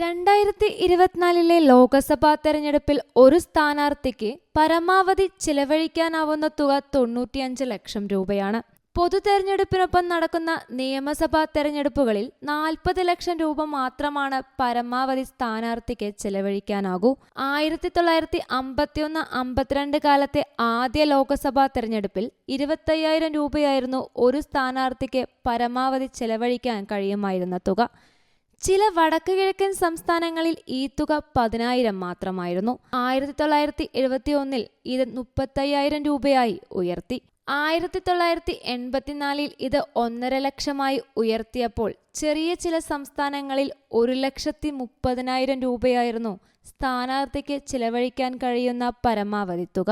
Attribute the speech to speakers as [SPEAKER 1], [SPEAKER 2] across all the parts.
[SPEAKER 1] രണ്ടായിരത്തി ഇരുപത്തിനാലിലെ ലോക്സഭാ തെരഞ്ഞെടുപ്പിൽ ഒരു സ്ഥാനാർത്ഥിക്ക് പരമാവധി ചിലവഴിക്കാനാവുന്ന തുക തൊണ്ണൂറ്റിയഞ്ച് ലക്ഷം രൂപയാണ്. പൊതു തെരഞ്ഞെടുപ്പിനൊപ്പം നടക്കുന്ന നിയമസഭാ തെരഞ്ഞെടുപ്പുകളിൽ നാൽപ്പത് ലക്ഷം രൂപ മാത്രമാണ് പരമാവധി സ്ഥാനാർത്ഥിക്ക് ചെലവഴിക്കാനാകൂ. ആയിരത്തി തൊള്ളായിരത്തി അമ്പത്തിയൊന്ന് അമ്പത്തിരണ്ട് കാലത്തെ ആദ്യ ലോക്സഭാ തെരഞ്ഞെടുപ്പിൽ ഇരുപത്തയ്യായിരം രൂപയായിരുന്നു ഒരു സ്ഥാനാർത്ഥിക്ക് പരമാവധി ചെലവഴിക്കാൻ കഴിയുമായിരുന്ന തുക. ചില വടക്കു കിഴക്കൻ സംസ്ഥാനങ്ങളിൽ ഈ തുക പതിനായിരം മാത്രമായിരുന്നു. ആയിരത്തി തൊള്ളായിരത്തി എഴുപത്തി ഒന്നിൽ ഇത് മുപ്പത്തയ്യായിരം രൂപയായി ഉയർത്തി. ആയിരത്തി തൊള്ളായിരത്തി എൺപത്തിനാലിൽ ഇത് ഒന്നര ലക്ഷമായി ഉയർത്തിയപ്പോൾ ചെറിയ ചില സംസ്ഥാനങ്ങളിൽ ഒരു ലക്ഷത്തി മുപ്പതിനായിരം രൂപയായിരുന്നു സ്ഥാനാർത്ഥിക്ക് ചിലവഴിക്കാൻ കഴിയുന്ന പരമാവധി തുക.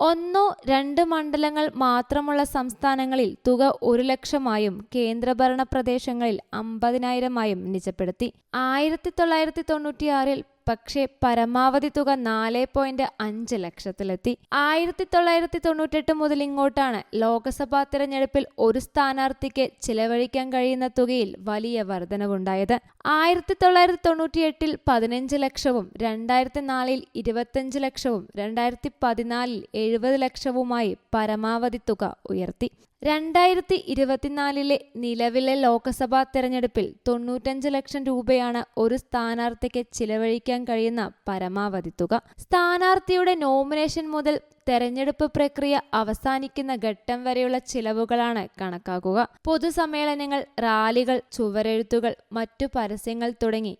[SPEAKER 1] ഒന്നോ രണ്ട് മണ്ഡലങ്ങൾ മാത്രമുള്ള സംസ്ഥാനങ്ങളിൽ തുക ഒരു ലക്ഷമായും കേന്ദ്രഭരണ പ്രദേശങ്ങളിൽ അമ്പതിനായിരമായും നിജപ്പെടുത്തി. ആയിരത്തി തൊള്ളായിരത്തി തൊണ്ണൂറ്റിയാറിൽ പക്ഷേ പരമാവധി തുക നാല് പോയിന്റ് അഞ്ച് ലക്ഷത്തിലെത്തി. ആയിരത്തി തൊള്ളായിരത്തി തൊണ്ണൂറ്റെട്ട് മുതൽ ഇങ്ങോട്ടാണ് ലോക്സഭാ തിരഞ്ഞെടുപ്പിൽ ഒരു സ്ഥാനാർത്ഥിക്ക് ചിലവഴിക്കാൻ കഴിയുന്ന തുകയിൽ വലിയ വർധനവുണ്ടായത്. ആയിരത്തി തൊള്ളായിരത്തി തൊണ്ണൂറ്റിയെട്ടിൽ പതിനഞ്ച് ലക്ഷവും രണ്ടായിരത്തി നാലിൽ ഇരുപത്തഞ്ച് ലക്ഷവും രണ്ടായിരത്തി പതിനാലിൽ എഴുപത് ലക്ഷവുമായി പരമാവധി തുക ഉയർത്തി. രണ്ടായിരത്തി ഇരുപത്തിനാലിലെ നിലവിലെ ലോക്സഭാ തെരഞ്ഞെടുപ്പിൽ തൊണ്ണൂറ്റഞ്ച് ലക്ഷം രൂപയാണ് ഒരു സ്ഥാനാർത്ഥിക്ക് ചിലവഴിക്കാൻ കഴിയുന്ന പരമാവധി തുക. സ്ഥാനാർത്ഥിയുടെ നോമിനേഷൻ മുതൽ തെരഞ്ഞെടുപ്പ് പ്രക്രിയ അവസാനിക്കുന്ന ഘട്ടം വരെയുള്ള ചിലവുകളാണ് കണക്കാക്കുക. പൊതുസമ്മേളനങ്ങൾ റാലികൾ ചുവരെഴുത്തുകൾ മറ്റു പരസ്യങ്ങൾ തുടങ്ങി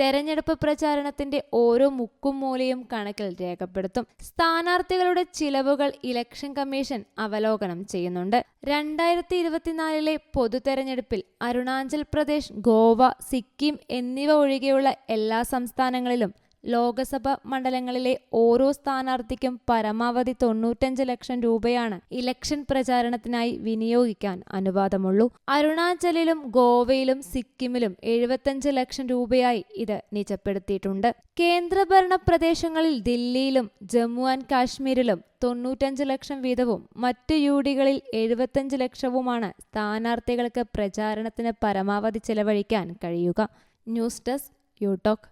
[SPEAKER 1] തെരഞ്ഞെടുപ്പ് പ്രചാരണത്തിന്റെ ഓരോ മുക്കും മൂലയും കണക്കിൽ രേഖപ്പെടുത്തും. സ്ഥാനാർത്ഥികളുടെ ചിലവുകൾ ഇലക്ഷൻ കമ്മീഷൻ അവലോകനം ചെയ്യുന്നുണ്ട്. രണ്ടായിരത്തി ഇരുപത്തിനാലിലെ പൊതുതെരഞ്ഞെടുപ്പിൽ അരുണാചൽ പ്രദേശ് ഗോവ സിക്കിം എന്നിവ ഒഴികെയുള്ള എല്ലാ സംസ്ഥാനങ്ങളിലും ലോക്സഭ മണ്ഡലങ്ങളിലെ ഓരോ സ്ഥാനാർത്ഥിക്കും പരമാവധി തൊണ്ണൂറ്റഞ്ച് ലക്ഷം രൂപയാണ് ഇലക്ഷൻ പ്രചാരണത്തിനായി വിനിയോഗിക്കാൻ അനുവാദമുള്ളൂ. അരുണാചലിലും ഗോവയിലും സിക്കിമിലും എഴുപത്തഞ്ച് ലക്ഷം രൂപയായി ഇത് നിജപ്പെടുത്തിയിട്ടുണ്ട്. കേന്ദ്രഭരണ പ്രദേശങ്ങളിൽ ദില്ലിയിലും ജമ്മു ആൻഡ് കാശ്മീരിലും തൊണ്ണൂറ്റഞ്ച് ലക്ഷം വീതവും മറ്റ് യു ഡികളിൽ എഴുപത്തഞ്ച് ലക്ഷവുമാണ് സ്ഥാനാർത്ഥികൾക്ക് പ്രചാരണത്തിന് പരമാവധി ചെലവഴിക്കാൻ കഴിയുക. News desk യൂടോക്ക്